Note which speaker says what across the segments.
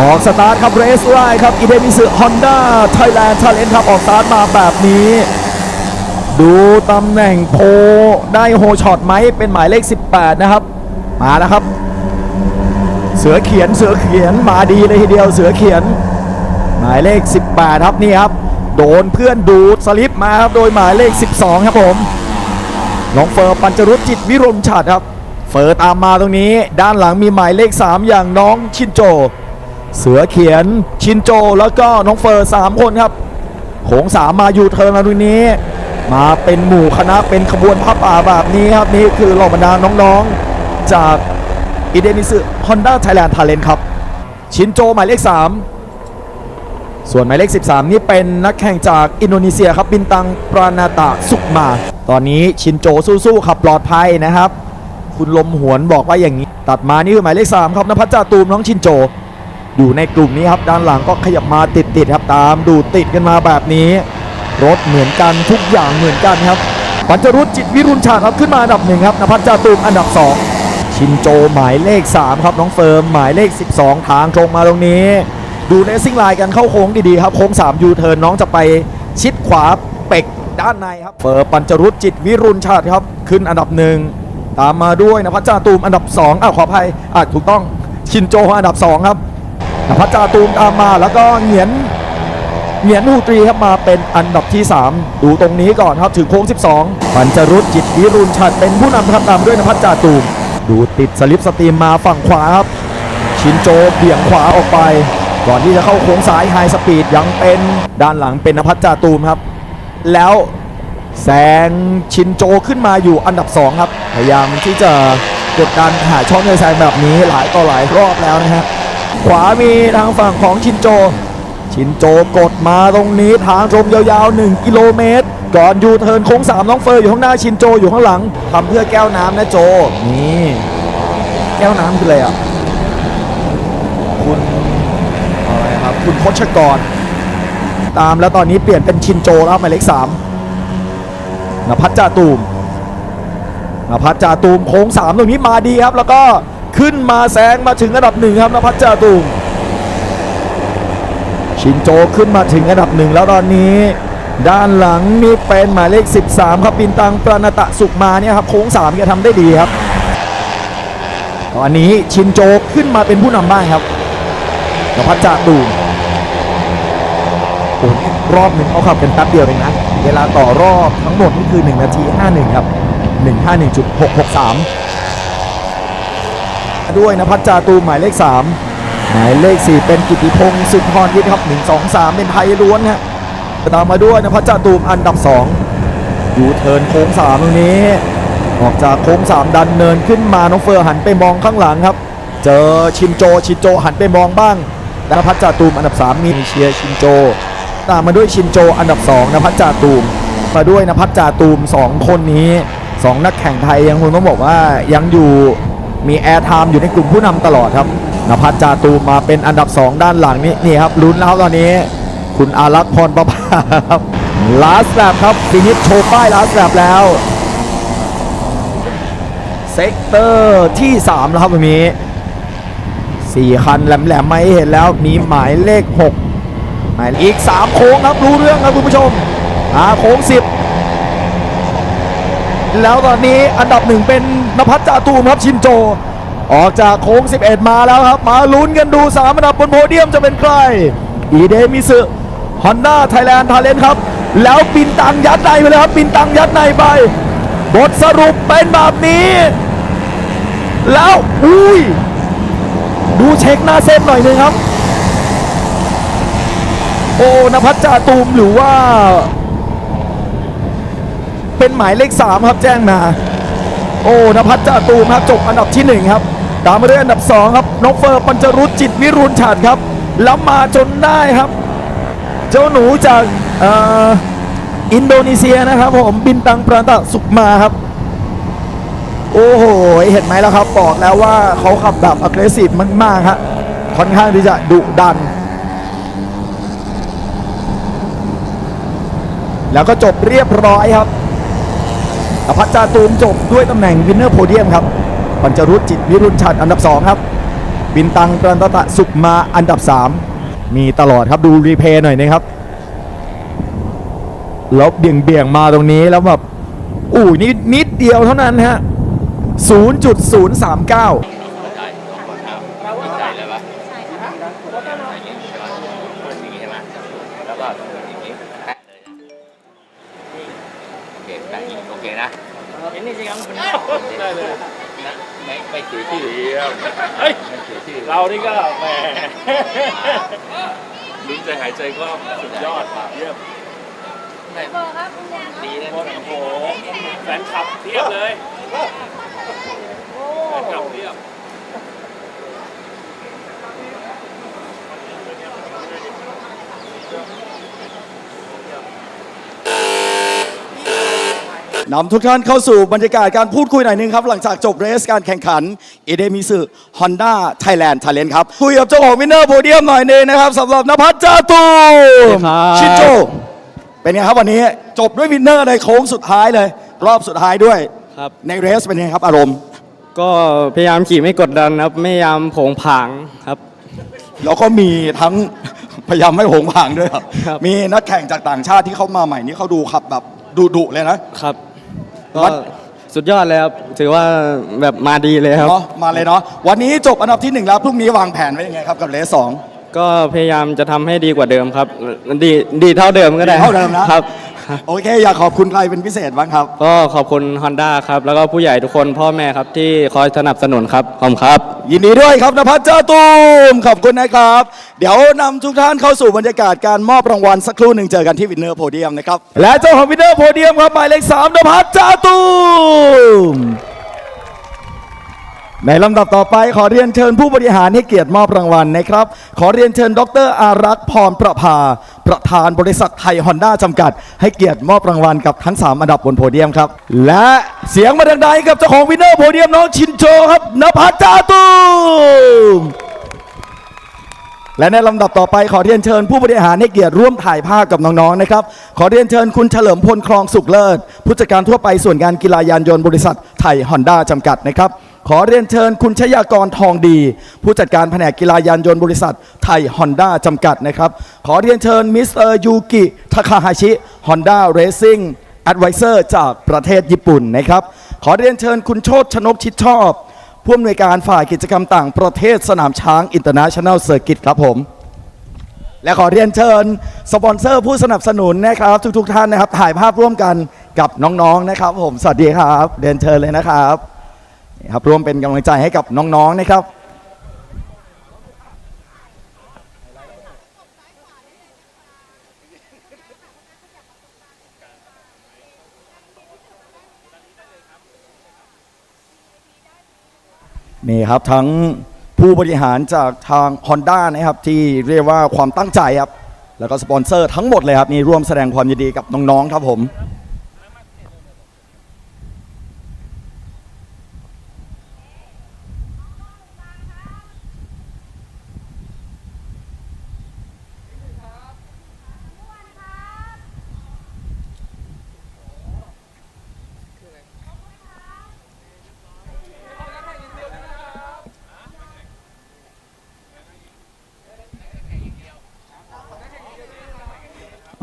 Speaker 1: ออกสตาร์ทครับเรสไลน์ครับอีเดมิสึฮอนด้าไทยแลนด์ทาเลนครับออกสตาร์ทมาแบบนี้ ดูตำแหน่งโพได้โฮช็อตไหมเป็นหมายเลข 18 นะครับ มาแล้วครับ เสือเขียนเสือเขียนมาดีเลยทีเดียวเสือเขียน หมายเลข 18 ครับนี่ครับ โดนเพื่อนดูดสลิปมาครับโดยหมายเลข 12 ครับผมน้องเฟอร์ปัญจรุตจิตวิรุณฉัดครับ เฟอร์ตามมาตรงนี้ ด้านหลังมีหมายเลข 3 อย่างน้องชินโจ เสือเขียนชินโจแล้วก็น้องเฟอร์3คนครับโขงสามมาอยู่เทิร์นมาตรงนี้ มาเป็นหมู่คณะเป็นขบวนผ้าป่าแบบนี้ครับนี่คือเหล่าบรรดาน้องๆ จากอิเดนิสึฮอนด้าไทยแลนด์ทาเลนครับ ชินโจหมายเลข 3 ส่วนหมายเลข 13 นี่เป็นนักแข่งจากอินโดนีเซียครับ บินตังปรานาตะสุกมา ตอนนี้ชินโจสู้ๆครับปลอดภัยนะครับ คุณลมหวนบอกว่าอย่างนี้ ตัดมานี่คือหมายเลข 3 ครับนภัสจาตูมน้องชินโจ อยู่ในกลุ่มนี้ครับด้านหลังก็ขยับมาติดๆครับตามดูติดกันมาแบบนี้ รถเหมือนกันทุกอย่างเหมือนกันครับปัญจรุจิตวิรุณชาติครับขึ้นมาอันดับหนึ่งครับนภัสจาตูมอันดับ 2 ชินโจหมายเลข 3 ครับน้องเฟิร์มหมายเลข 12 ทางตรงมาตรงนี้ ดูเลสซิ่งไลน์กันเข้าโค้งดีๆครับโค้ง3ยูเทิร์นน้องจะไปชิดขวาเป็กด้านในครับเฟิร์มปัญจรุจิตวิรุณชาติครับขึ้นอันดับหนึ่งตามมาด้วยนภัสจาตูมอันดับ2อะขออภัยอะถูกต้องชินโจอันดับ 2 ครับ นภัสจาตูมตามมาแล้วก็เหงียนเหงียนฮูตรีครับมาเป็นอันดับที่ 3 ดูตรงนี้ก่อนครับถึงโค้ง 12 ปัญจรุตจิตวิรุณชัดเป็นผู้นำครับตามด้วยนภัสจาตูม ดูติดสลิปสตรีมมาฝั่งขวาครับ ชินโจเบี่ยงขวาออกไป ก่อนที่จะเข้าโค้งซ้ายไฮสปีดยังเป็นด้านหลังเป็นนภัสจาตูมครับ แล้วแซงชินโจขึ้นมาอยู่อันดับ 2 ครับ พยายามที่จะกดดันหาช่องให้แซงแบบนี้หลายต่อหลายรอบแล้วนะฮะ ขวามีทางฝั่งของชินโจ ชินโจกดมาตรงนี้ทางตรงยาวๆ 1 กิโลเมตร ก่อนยูเทิร์นโค้งสามน้องเฟอร์อยู่ข้างหน้าชินโจอยู่ข้างหลังทำเพื่อแก้วน้ำนะโจ นี่ แก้วน้ำคืออะไรอะ คุณอะไรครับ คุณพชกร ตามแล้วตอนนี้เปลี่ยนเป็นชินโจแล้วหมายเลขสามนภัสจาตูมนภัสจาตูมโค้งสามตรงนี้มาดีครับแล้วก็ ขึ้นมาแซงมาถึงอันดับหนึ่งครับนภัสจาตูมชินโจขึ้นมาถึงอันดับหนึ่งแล้วตอนนี้ ด้านหลังนี่เป็นหมายเลข 13 ครับบินตังปราณตะสุกมาเนี่ยครับโค้ง3แกทำได้ดีครับ ตอนนี้ชินโจขึ้นมาเป็นผู้นำบ้างครับนภัสจาตูมโอ้รอบหนึ่งเขาขับกันแป๊บเดียวเองนะ เวลาต่อรอบทั้งหมดนี่คือ 1 นาที 51 ครับ 151.663 ด้วยนภัสจาตูหมายเลข 3 หมายเลข 4 เป็นกิติพงศ์สุนทรยิทครับ 1 2 3 เป็นไทยล้วนฮะตามมาด้วยนภัสจาตูมอันดับ2ยูเทินโค้ง3ตรงนี้ ออกจากโค้ง 3 ดันเนินขึ้นมาน้องเฟอร์หันไปมองข้างหลังครับ เจอชินโจชินโจหันไปมองบ้างนภัสจาตูมอันดับ 3 มีเชียร์ชินโจ ตามมาด้วยชินโจอันดับ 2นภัสจาตูมมาด้วยนภัสจาตูม 2 คนนี้ 2 นักแข่งไทยยังคงต้องบอกว่ายังอยู่ มีแอร์ไทม์อยู่ในกลุ่มผู้นำตลอดครับนภัสจาตูมาเป็นอันดับ 2 ด้านหลังนี่นี่ครับลุ้นแล้วครับตอนนี้ คุณอารักษ์พรประภาครับลาสแลบครับฟินิชโชว์ป้ายลาสแลบแล้วเซกเตอร์ที่ 3 แล้วครับตรงนี้4คันแหลมๆไม่เห็นแล้วมีหมายเลข6หมายอีก 3 โค้งครับรู้เรื่องครับคุณผู้ชมอ่าโค้ง 10 แล้วตอนนี้อันดับหนึ่งเป็นนภัสจาตูมครับชินโจ ออกจากโค้ง 11 มาแล้วครับ มาลุ้นกันดู3อันดับบนโพเดียมจะเป็นใคร อีเดมิสึฮอนด้าไทยแลนด์ทาเลนครับ แล้วปินตังยัดในไปเลยครับ ปินตังยัดในไป บทสรุปเป็นแบบนี้ แล้วอุ้ย ดูเช็คหน้าเส้นหน่อยหนึงครับ โอ้นภัสจาตูมหรือว่า เป็นหมายเลข 3 ครับแจ้งมาโอ้นภัสจ่าตูมครับจบอันดับที่ 1 ครับ ตามมาด้วยอันดับ 2 ครับน้องเฟอร์ปัญจรุตจิตวิรุณฉัดครับแล้วมาจนได้ครับ เจ้าหนูจากอ่ออินโดนีเซียนะครับผมบินตังปราตะสุกมาครับ โอ้โห เห็นไหมแล้วครับ บอกแล้วว่าเขาขับแบบ aggressive มากๆฮะค่อนข้างที่จะดุดัน แล้วก็จบเรียบร้อยครับ อภัสจาตูมจบด้วยตำแหน่งวินเนอร์โพเดียมครับ ปัญจรุตจิตวิรุณชัดอันดับ 2 ครับ บินตังตรันตะตะสุขมาอันดับ 3 มีตลอดครับดูรีเพย์หน่อยนะครับแล้วเบี่ยงเบี่ยงมาตรงนี้แล้วแบบอู้ยนี่นิดเดียวเท่านั้นฮะ 0.039
Speaker 2: ใจสองคนครับใจเลยปะใช่ครับอย่างนี้ใช่ปะอย่างนี้ใช่ไหมแล้วก็ เคนะเห็นนี่จริงครับได้เลยนะไม่ไม่เสียชื่อ
Speaker 3: เฮ้ย
Speaker 2: ไม่เสียชื่อ
Speaker 3: เรานี่ก็แหมลุ้นใจหายใจก็สุดยอดเยี่ยม
Speaker 2: ไม่ดีนะ
Speaker 3: โอ้โหแฟนคลับเทียบเลยแฟนคลับเทียบ
Speaker 4: นำทุกท่านเข้าสู่บรรยากาศการพูดคุยหน่อยหนึงครับ หลังจากจบเรสการแข่งขันเอเดมิสึฮอนด้าไทยแลนด์ทาเลนครับ คุยกับเจ้าของวินเนอร์โพเดียมหน่อยหนึงนะครับสำหรับนภัสจาตูม
Speaker 5: ครับ
Speaker 4: ชินโจ เป็นไงครับวันนี้จบด้วยวินเนอร์ในโค้งสุดท้ายเลย รอบสุดท้ายด้วย
Speaker 5: ครับ
Speaker 4: ในเรสเป็นไงครับอารมณ์
Speaker 5: ก็พยายามขี่ไม่กดดันครับไม่พยายามโผงผางครับ
Speaker 4: แล้วก็มีทั้งพยายามไม่โหงผางด้วยครับ
Speaker 5: ครับ
Speaker 4: มีนักแข่งจากต่างชาติที่เข้ามาใหม่นี่เขาดูขับแบบดุๆเลยนะ
Speaker 5: ครับ
Speaker 4: วั
Speaker 5: ก็
Speaker 4: ด
Speaker 5: สุดยอดเลยครับ ถือว่าแบบมาดีเลยครับ
Speaker 4: เนาะมาเลยเนาะวันนี้จบอันดับที่หนึ่งแล้วพรุ่งนี้วางแผนไว้ยังไงครับกับเรสสอง
Speaker 5: ก็พยายามจะทำให้ดีกว่าเดิมครับ ดีดีเท่าเดิมก็ได้
Speaker 4: ดีเท่าเดิมนะ ครับ โอเค อยากขอบคุณใครเป็นพิเศษบ้างครับ
Speaker 5: ก็ขอบคุณ Honda ครับ แล้วก็ผู้ใหญ่ทุกคนพ่อแม่ครับที่คอยสนับสนุนครับ ขอบคุณครับ
Speaker 4: ยินดีด้วยครับนภัสเจ้าตูมขอบคุณนะครับ เดี๋ยวนำทุกท่านเข้าสู่บรรยากาศการมอบรางวัลสักครู่หนึ่งเจอกันที่วินเนอร์โพเดียมนะครับ
Speaker 1: และเจ้าของวินเนอร์โพเดียมครับหมายเลข3นภัสจาตุมในลำดับต่อไปขอเรียนเชิญผู้บริหารให้เกียรติมอบรางวัลนะครับ ขอเรียนเชิญ ดรอารักษ์พรประภา ประธานบริษัทไทยฮอนด้าจำกัด ให้เกียรติมอบรางวัลกับทั้ง 3 อันดับบนโพเดียมครับ และเสียงมาดังๆให้กับเจ้าของวินเนอร์โพเดียมน้องชินโจครับนภัสจาตุมและในลำดับต่อไปขอเรียนเชิญผู้บริหารให้เกียรติร่วมถ่ายภาพกับน้องๆนะครับ ขอเรียนเชิญคุณเฉลิมพลคลองสุขเลิศผู้จัดการทั่วไปส่วนงานกีฬายานยนต์บริษัทไทยฮอนด้าจำกัดนะครับ ขอเรียนเชิญคุณชยากรทองดี ผู้จัดการแผนกกีฬายานยนต์บริษัทไทยฮอนด้าจำกัดนะครับ ขอเรียนเชิญมิสเตอร์ยูกิทาคาฮาชิฮอนด้าเรซิ่งแอดไวเซอร์จากประเทศญี่ปุ่นนะครับ ขอเรียนเชิญคุณโชตชนกชิดชอบ ผู้อำนวยการฝ่ายกิจกรรมต่างประเทศสนามช้างอินเตอร์เนชั่นแนลเซอร์กิตครับผม และขอเรียนเชิญสปอนเซอร์ผู้สนับสนุนนะครับ ทุกๆทท่านนะครับถ่ายภาพร่วมกันกับน้องๆนะครับ ผมสวัสดีครับเรียนเชิญเลยนะครับ ครับร่วมเป็นกำลังใจให้กับน้องๆนะครับนี่ครับทั้งผู้บริหารจากทาง Honda นะครับที่เรียกว่าความตั้งใจครับ แล้วก็สปอนเซอร์ทั้งหมดเลยครับนี่ร่วมแสดงความยินดีกับน้อง ๆ ครับผม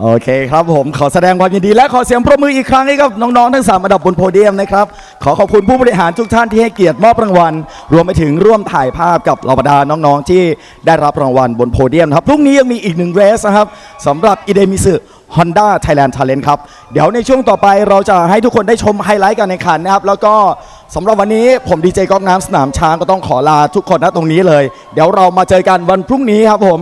Speaker 1: โอเคครับผมขอแสดงความยินดีและขอเสียงปรบมืออีกครั้งให้กับน้องๆทั้งสามอันดับบนโพเดียมนะครับ ขอขอบคุณผู้บริหารทุกท่านที่ให้เกียรติมอบรางวัล รวมไปถึงร่วมถ่ายภาพกับเหล่าบรรดาน้องๆ ที่ได้รับรางวัลบนโพเดียมครับพรุ่งนี้ยังมีอีกหนึ่งเรสนะครับสำหรับอีเดมิสึ Honda Thailand Talent ครับ เดี๋ยวในช่วงต่อไปเราจะให้ทุกคนได้ชมไฮไลท์การแข่งขันนะครับ แล้วก็สำหรับวันนี้ผมดีเจก๊อกน้ำสนามช้างก็ต้องขอลาทุกคนณตรงนี้เลย เดี๋ยวเรามาเจอกันวันพรุ่งนี้ครับผม